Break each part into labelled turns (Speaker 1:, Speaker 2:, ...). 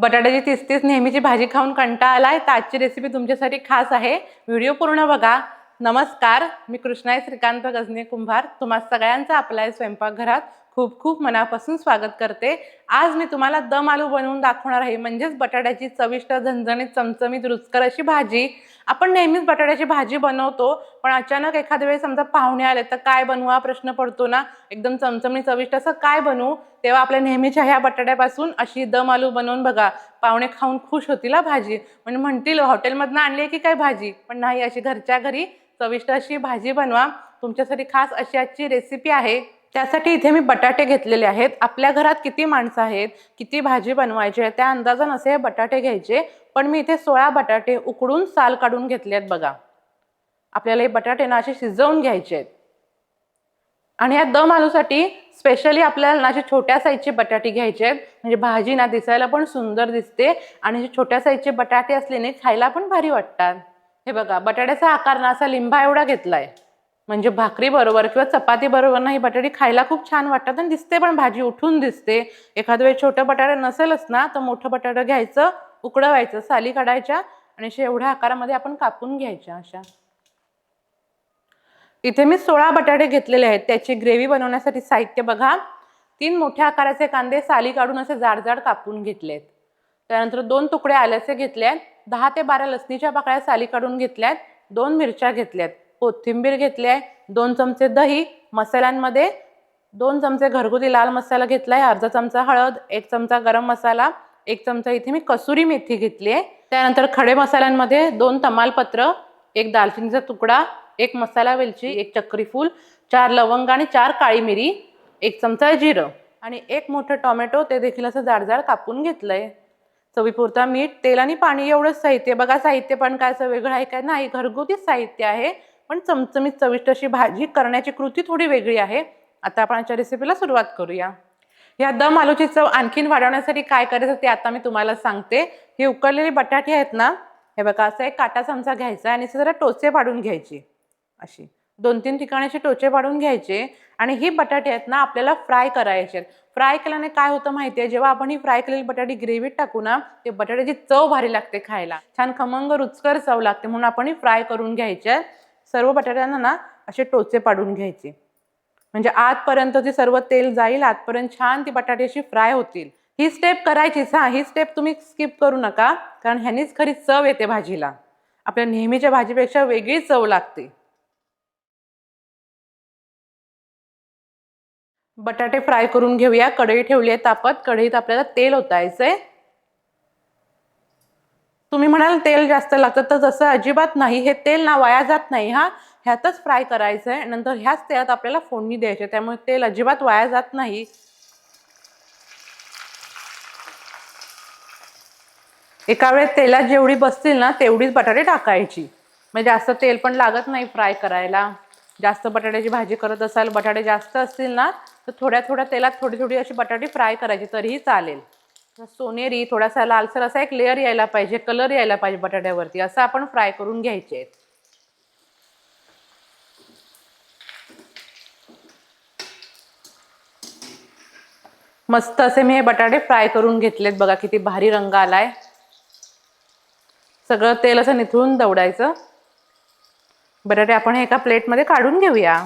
Speaker 1: बटाट्याची तीस तीस नेहमीची भाजी खाऊन कंटाळा आहे तर आजची रेसिपी तुमच्यासाठी खास आहे. व्हिडिओ पूर्ण बघा. नमस्कार. मी कृष्णाई श्रीकांत गजने कुंभार तुम्हा सगळ्यांचं आपल्या स्वयंपाकघरात. खूप खूप मनापासून स्वागत करते. आज मी तुम्हाला दम आलू बनवून दाखवणार आहे. म्हणजेच बटाट्याची चविष्ट झणझणीत चमचमीत रुचकर अशी भाजी. आपण नेहमीच बटाट्याची भाजी बनवतो पण अचानक एखाद्या वेळेस समजा पाहुणे आले तर काय बनवू हा प्रश्न पडतो ना? एकदम चमचमी चविष्ट असं काय बनवू? तेव्हा आपल्या नेहमीच्या ह्या बटाट्यापासून अशी दम आलू बनवून बघा. पाहुणे खाऊन खुश होतील हा भाजी. म्हणजे म्हणतील हॉटेलमधनं आणली आहे की काय भाजी? पण नाही अशी घरच्या घरी चविष्ट अशी भाजी बनवा. तुमच्यासाठी खास अशी आजची रेसिपी आहे. त्यासाठी इथे मी बटाटे घेतलेले आहेत. आपल्या घरात किती माणसं आहेत? किती भाजी बनवायची आहे? त्या अंदाजानं असे हे बटाटे घ्यायचे. पण मी इथे सोळा बटाटे उकडून साल काढून घेतले आहेत बघा. आपल्याला हे बटाटे ना असे शिजवून घ्यायचे आहेत. आणि या दम आलूसाठी स्पेशली आपल्याला ना असे छोट्या साईजचे बटाटे घ्यायचे आहेत. म्हणजे भाजी ना दिसायला पण सुंदर दिसते आणि जे छोट्या साईजचे बटाटे असल्याने खायला पण भारी वाटतात. हे बघा बटाट्याचा आकार ना असा लिंबा एवढा घेतला आहे म्हणजे भाकरी बरोबर किंवा चपाती बरोबर ना ही बटाटी खायला खूप छान वाटतात आणि दिसते पण भाजी उठून दिसते. एखाद वेळ छोटं बटाटं नसेलच ना तर मोठं बटाटं घ्यायचं उकडवायचं साली काढायच्या आणि अशा एवढ्या आकारामध्ये आपण कापून घ्यायच्या अशा. इथे मी सोळा बटाटे घेतलेले आहेत. त्याची ग्रेव्ही बनवण्यासाठी साहित्य बघा. तीन मोठ्या आकाराचे कांदे साली काढून असे जाड जाड कापून घेतलेत. त्यानंतर दोन तुकडे आल्याचे घेतले आहेत दहा ते बारा लसणीच्या पाकळ्या साली काढून घेतल्यात. दोन मिरच्या घेतल्यात. कोथिंबीर घेतली आहे दोन चमचे दही मसाल्यांमध्ये दोन चमचे घरगुती लाल मसाला घेतला आहे अर्धा चमचा हळद एक चमचा गरम मसाला एक चमचा इथे मी कसुरी मेथी घेतली आहे. त्यानंतर खडे मसाल्यांमध्ये दोन तमालपत्र एक दालचिनीचा तुकडा एक मसाला वेलची एक चक्रीफूल चार लवंग आणि चार काळी मिरी एक चमचा जिरं आणि एक मोठं टोमॅटो ते देखील असं जाड जाड कापून घेतलंय. चवीपुरता मीठ तेल आणि पाणी एवढंच साहित्य. बघा साहित्य पण काय असं वेगळं आहे काय? नाही घरगुतीच साहित्य आहे. पण चमचमीत चविष्ट अशी भाजी करण्याची कृती थोडी वेगळी आहे. आता आपण आजच्या रेसिपीला सुरुवात करूया. या दम आलूची चव आणखीन वाढवण्यासाठी काय करायचं ते आता मी तुम्हाला सांगते. हे उकळलेली बटाटे आहेत ना हे बघा असा एक काटा चमचा घ्यायचा आणि जरा टोचे पाडून घ्यायची. अशी दोन तीन ठिकाणी असे टोचे पाडून घ्यायचे आणि ही बटाटे आहेत ना आपल्याला फ्राय करायचे फ्राय केल्याने काय होतं माहिती आहे जेव्हा आपण ही फ्राय केलेली बटाटी ग्रेव्हीत टाकू ना ते बटाट्याची चव भारी लागते खायला. छान खमंग रुचकर चव लागते म्हणून आपण ही फ्राय करून घ्यायचे सर्व बटाट्यांना ना असे टोचे पाडून घ्यायचे. म्हणजे आतपर्यंत जे सर्व तेल जाईल आतपर्यंत छान ती बटाटे अशी फ्राय होतील. ही स्टेप करायचीच हा ही स्टेप तुम्ही स्किप करू नका कारण ह्यानीच खरी चव येते भाजीला. आपल्या नेहमीच्या भाजीपेक्षा वेगळी चव लागते. बटाटे फ्राय करून घेऊया. कढई ठेवली आहे तापत. कढईत आपल्याला तेल ओतायचंय. तुम्ही म्हणाल तेल जास्त लागतं तर जसं अजिबात नाही. हे तेल ना वाया जात नाही हा. ह्यातच फ्राय करायचं आहे नंतर ह्याच तेलात आपल्याला फोडणी द्यायची आहे. त्यामुळे तेल अजिबात वाया जात नाही. एका वेळेस तेलात जेवढी बसतील ना तेवढीच बटाटे टाकायची. म्हणजे जास्त तेल पण लागत नाही फ्राय करायला. जास्त बटाट्याची भाजी करत असाल बटाटे जास्त असतील ना तर थोड्या थोड्या तेलात थोडी थोडी अशी बटाटे फ्राय करायची तरीही चालेल. सोनेरी थोडासा लालसर असा एक लेअर यायला पाहिजे कलर यायला पाहिजे बटाट्यावरती. असं आपण फ्राय करून घ्यायचे आहेत. मस्त असे मी हे बटाटे फ्राय करून घेतलेत. बघा किती भारी रंग आलाय. सगळं तेल असं निथळून दवडायचं. बटाटे आपण एका प्लेटमध्ये काढून घेऊया.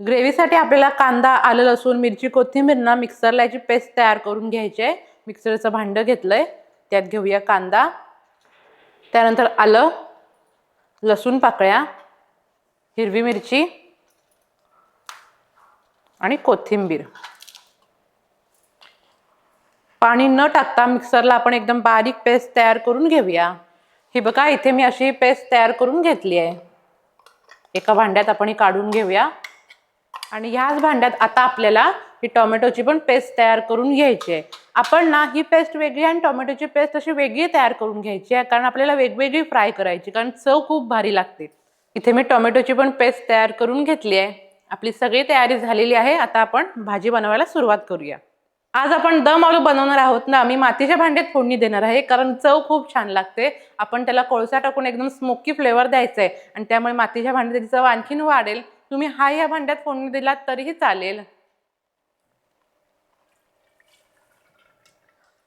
Speaker 1: ग्रेव्हीसाठी आपल्याला कांदा आलं लसूण मिरची कोथिंबीर ना मिक्सरला याची पेस्ट तयार करून घ्यायची आहे. मिक्सरचं भांडं घेतलंय. त्यात घेऊया कांदा. त्यानंतर आलं लसूण पाकळ्या हिरवी मिरची आणि कोथिंबीर. पाणी न टाकता मिक्सरला आपण एकदम बारीक पेस्ट तयार करून घेऊया. ही बघा इथे मी अशी पेस्ट तयार करून घेतली आहे. एका भांड्यात आपण ही काढून घेऊया. आणि ह्याच भांड्यात आता आपल्याला ही टोमॅटोची पण पेस्ट तयार करून घ्यायची आहे. आपण ना ही पेस्ट वेगळी आणि टोमॅटोची पेस्ट अशी वेगळी तयार करून घ्यायची आहे कारण आपल्याला वेगवेगळी फ्राय करायची कारण चव खूप भारी लागते. इथे मी टोमॅटोची पण पेस्ट तयार करून घेतली आहे. आपली सगळी तयारी झालेली आहे. आता आपण भाजी बनवायला सुरुवात करूया. आज आपण दम आलू बनवणार आहोत ना मी मातीच्या भांड्यात फोडणी देणार आहे कारण चव खूप छान लागते. आपण त्याला कोळसा टाकून एकदम स्मोकी फ्लेवर द्यायचा आहे आणि त्यामुळे मातीच्या भांड्यात त्याची चव आणखीन वाढेल. तुम्ही हा या भांड्यात फोडणी दिलात तरीही चालेल.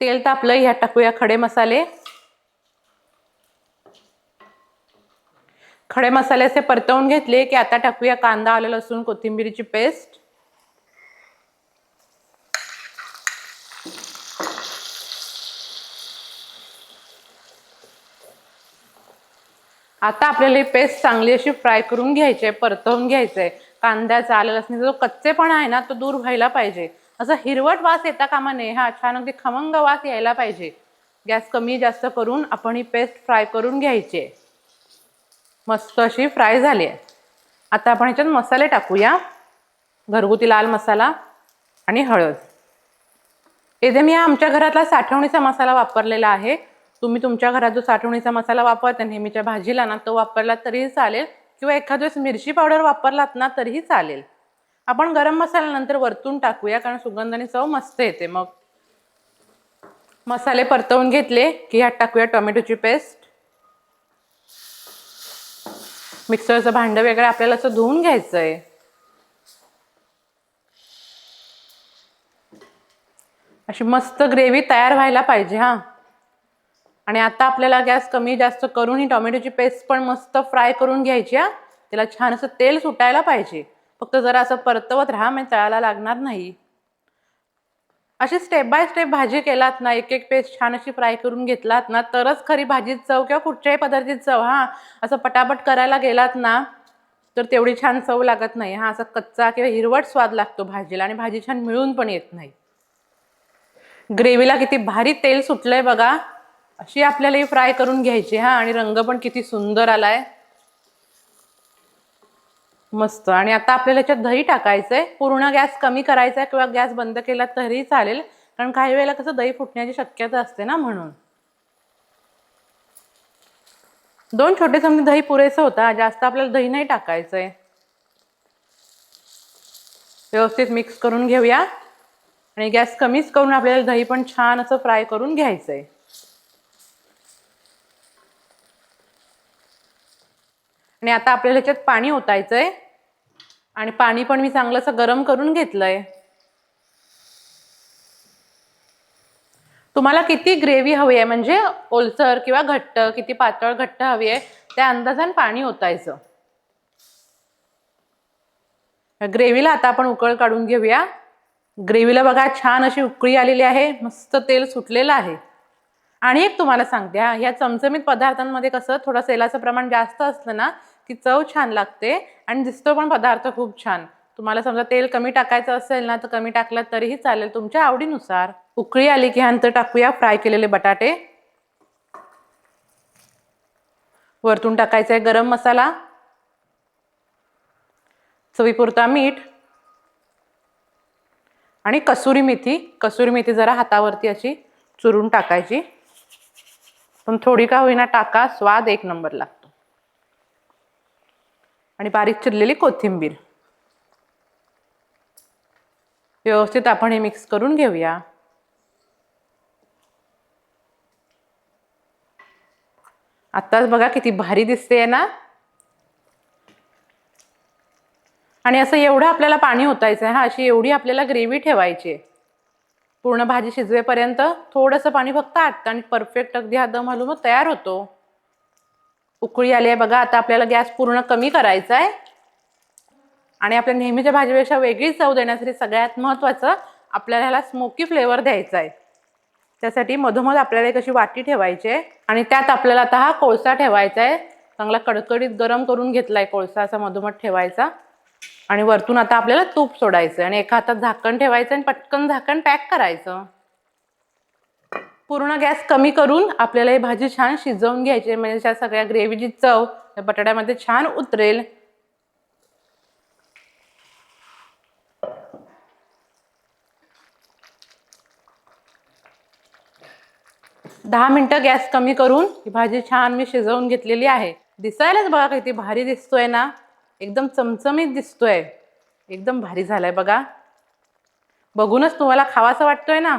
Speaker 1: तेल तापलं ह्यात टाकूया खडे मसाले. खडे मसाले असे परतवून घेतले की आता टाकूया कांदा आलं लसूण कोथिंबीरीची पेस्ट. आता आपल्याला ही पेस्ट चांगली अशी फ्राय करून घ्यायची आहे परतवून घ्यायचं आहे कांद्याचा आलं लसणीचा जो कच्चेपणा आहे ना तो दूर व्हायला पाहिजे. असं हिरवट वास येता कामा नये हा छान अगदी खमंग वास यायला पाहिजे. गॅस कमी जास्त करून आपण ही पेस्ट फ्राय करून घ्यायची आहे. मस्त अशी फ्राय झाली आहे. आता आपण ह्याच्यात मसाले टाकूया. घरगुती लाल मसाला आणि हळद. इथे मी हा आमच्या घरातला साठवणीचा मसाला वापरलेला आहे तुम्ही तुमच्या घरात जो साठवणीचा मसाला वापरता नेहमीच्या भाजीला ना तो वापरला तरीही चालेल. किंवा एखाद वेळेस मिरची पावडर वापरलात ना तरीही चालेल. आपण गरम मसाला नंतर वरतून टाकूया कारण सुगंधाने चव मस्त येते. मग मसाले परतवून घेतले की ह्यात टाकूया टोमॅटोची पेस्ट. मिक्सरचं भांडं वगैरे आपल्याला असं धुवून घ्यायचं आहे अशी मस्त ग्रेव्ही तयार व्हायला पाहिजे हा. आणि आता आपल्याला गॅस कमी जास्त करून ही टोमॅटोची पेस्ट पण मस्त फ्राय करून घ्यायची हा. त्याला छान असं तेल सुटायला पाहिजे. फक्त जरा असं परतवत राहा म्हणजे तळायला लागणार नाही. अशी स्टेप बाय स्टेप भाजी केलात ना एक एक पेस्ट छान अशी फ्राय करून घेतलात ना तरच खरी भाजीत चव किंवा कुठच्याही पदार्थाची चव हा. असं पटापट करायला गेलात ना तर तेवढी छान चव लागत नाही हा. असा कच्चा किंवा हिरवट स्वाद लागतो भाजीला आणि भाजी छान मिळून पण येत नाही. ग्रेव्हीला किती भारी तेल सुटलंय बघा. अशी आपल्याला ही फ्राय करून घ्यायची हा. आणि रंग पण किती सुंदर आलाय. मस्त. आणि आता आपल्याला याच्यात दही टाकायचंय. पूर्ण गॅस कमी करायचा आहे किंवा गॅस बंद केला तरी चालेल. कारण काही वेळेला कसं दही फुटण्याची शक्यता असते ना म्हणून. दोन छोटे चमचे दही पुरेसं होता. जास्त आपल्याला दही नाही टाकायचंय. व्यवस्थित मिक्स करून घेऊया. आणि गॅस कमीच करून आपल्याला दही पण छान असं फ्राय करून घ्यायचंय. आणि आता आपल्याला ह्याच्यात पाणी ओतायचंय. आणि पाणी पण मी चांगलं असं गरम करून घेतलंय. तुम्हाला किती ग्रेव्ही हवी आहे म्हणजे ओलसर किंवा घट्ट किती पातळ घट्ट हवी आहे त्या अंदाजाने पाणी ओतायचं. ग्रेव्हीला आता आपण उकळ काढून घेऊया. ग्रेव्हीला बघा छान अशी उकळी आलेली आहे. मस्त तेल सुटलेलं आहे. आणि एक तुम्हाला सांगते हा ह्या चमचमीत पदार्थांमध्ये कसं थोडं तेलाचं प्रमाण जास्त असलं ना की चव छान लागते आणि दिसतो पण पदार्थ खूप छान. तुम्हाला समजा तेल कमी टाकायचं असेल ना तर कमी टाकलं तरीही चालेल. तुमच्या आवडीनुसार. उकळी आली की ह्यानंतर टाकूया फ्राय केलेले बटाटे. वरतून टाकायचा आहे गरम मसाला. चवीपुरता मीठ. आणि कसुरी मेथी. कसुरी मेथी जरा हातावरती अशी चुरून टाकायची. पण थोडी का होईना टाका स्वाद एक नंबर लागतो आणि बारीक चिरलेली कोथिंबीर. व्यवस्थित आपण हे मिक्स करून घेऊया. आत्ताच बघा किती भारी दिसते ना? आणि असं एवढं आपल्याला पाणी ओतायचं आहे हा अशी एवढी आपल्याला ग्रेव्ही ठेवायची आहे. पूर्ण भाजी शिजवेपर्यंत थोडंसं पाणी फक्त आटतं आणि परफेक्ट अगदी हा दम हलवून मग तयार होतो. उकळी आली आहे. बघा आता आपल्याला गॅस पूर्ण कमी करायचा आहे. आणि आपल्या नेहमीच्या भाजीपेक्षा वेगळी चव देण्यासाठी सगळ्यात महत्त्वाचं आपल्याला ह्याला स्मोकी फ्लेवर द्यायचा आहे. त्यासाठी मधोमध आपल्याला एक अशी वाटी ठेवायची आहे. आणि त्यात आपल्याला आता हा कोळसा ठेवायचा आहे. चांगला कडकडीत गरम करून घेतला आहे कोळसा असा मधोमध ठेवायचा. आणि वरतून आता आपल्याला तूप सोडायचं आणि एका हातात झाकण ठेवायचं आणि पटकन झाकण पॅक करायचं. पूर्ण गॅस कमी करून आपल्याला ही भाजी छान शिजवून घ्यायची म्हणजे त्या सगळ्या ग्रेव्हीची चव त्या बटाट्यामध्ये छान उतरेल. दहा मिनटं गॅस कमी करून ही भाजी छान मी शिजवून घेतलेली आहे. दिसायलाच बघा किती भारी दिसतोय ना. एकदम चमचमीत दिसतोय. एकदम भारी झालाय बघा. बघूनच तुम्हाला खावासा वाटतोय ना.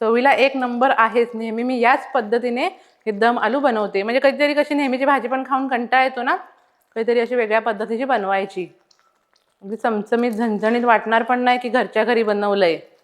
Speaker 1: चवीला एक नंबर आहेच. नेहमी मी याच पद्धतीने हे दम आलू बनवते. म्हणजे कधीतरी कशी नेहमीची भाजी पण खाऊन कंटाळा येतो ना? काहीतरी अशी वेगळ्या पद्धतीची बनवायची. अगदी चमचमीत झणझणीत वाटणार पण नाही की घरच्या घरी बनवलं आहे